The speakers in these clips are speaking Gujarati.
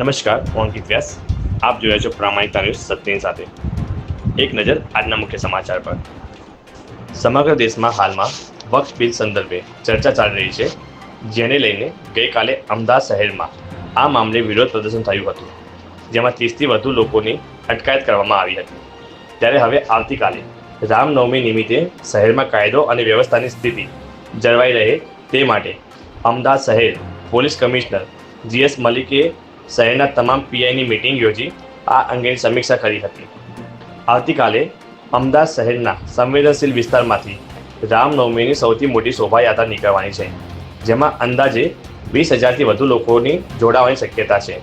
નમસ્કાર, હું અંકિત વ્યાસ. આપ જોયા છો પ્રામાણિકતા ન્યૂઝ સત્યની સાથે. એક નજર આજના મુખ્ય સમાચાર પર. સમગ્ર દેશમાં હાલમાં વક્ફ બિલ સંદર્ભે ચર્ચા ચાલી રહી છે, જેને લઈને ગઈકાલે અમદાવાદ શહેરમાં આ મામલે વિરોધ પ્રદર્શન થયું હતું, જેમાં ત્રીસથી વધુ લોકોની અટકાયત કરવામાં આવી હતી. ત્યારે હવે આવતીકાલે રામનવમી નિમિત્તે શહેરમાં કાયદો અને વ્યવસ્થાની સ્થિતિ જળવાઈ રહે તે માટે અમદાવાદ શહેર પોલીસ કમિશનર જીએસ મલિકે શહેરના તમામ પીઆઈની મિટિંગ યોજી આ અંગેની સમીક્ષા કરી હતી. આવતીકાલે અમદાવાદ શહેરના સંવેદનશીલ વિસ્તારમાંથી રામનવમીની સૌથી મોટી શોભાયાત્રા નીકળવાની છે, જેમાં અંદાજે વીસ હજારથી વધુ લોકોની જોડાવાની શક્યતા છે.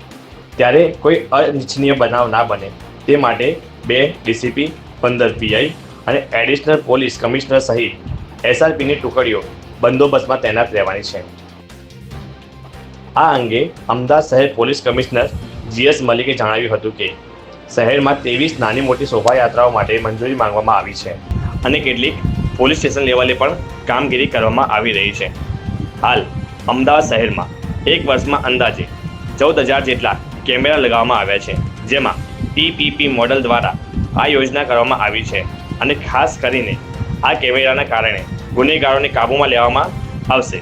ત્યારે કોઈ અનિચ્છનીય બનાવ ના બને તે માટે બે ડીસીપી, પંદર પીઆઈ અને એડિશનલ પોલીસ કમિશનર સહિત એસઆરપીની ટુકડીઓ બંદોબસ્તમાં તૈનાત રહેવાની છે. આ અંગે અમદાવાદ શહેર પોલીસ કમિશનર જીએસ મલિકે જણાવ્યું હતું કે શહેરમાં ત્રેવીસ નાની મોટી શોભાયાત્રાઓ માટે મંજૂરી માંગવામાં આવી છે અને કેટલીક પોલીસ સ્ટેશન લેવલે પણ કામગીરી કરવામાં આવી રહી છે. હાલ અમદાવાદ શહેરમાં એક વર્ષમાં અંદાજે ચૌદ હજાર જેટલા કેમેરા લગાવવામાં આવ્યા છે, જેમાં પીપીપી મોડલ દ્વારા આ યોજના કરવામાં આવી છે અને ખાસ કરીને આ કેમેરાના કારણે ગુનેગારોને કાબૂમાં લેવામાં આવશે.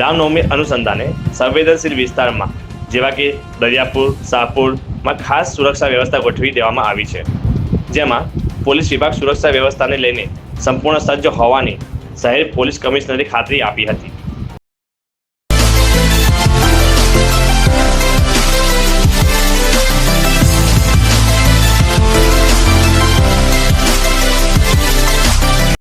રામનવમી અનુસંધાને સંવેદનશીલ વિસ્તારમાં, જેવા કે દરિયાપુર શાહપુરમાં ખાસ સુરક્ષા વ્યવસ્થા ગોઠવી દેવામાં આવી છે. જેમાં પોલીસ વિભાગ સુરક્ષા વ્યવસ્થાને લઈને સંપૂર્ણ સજ્જ હોવાની શહેર પોલીસ કમિશનરે ખાતરી આપી હતી.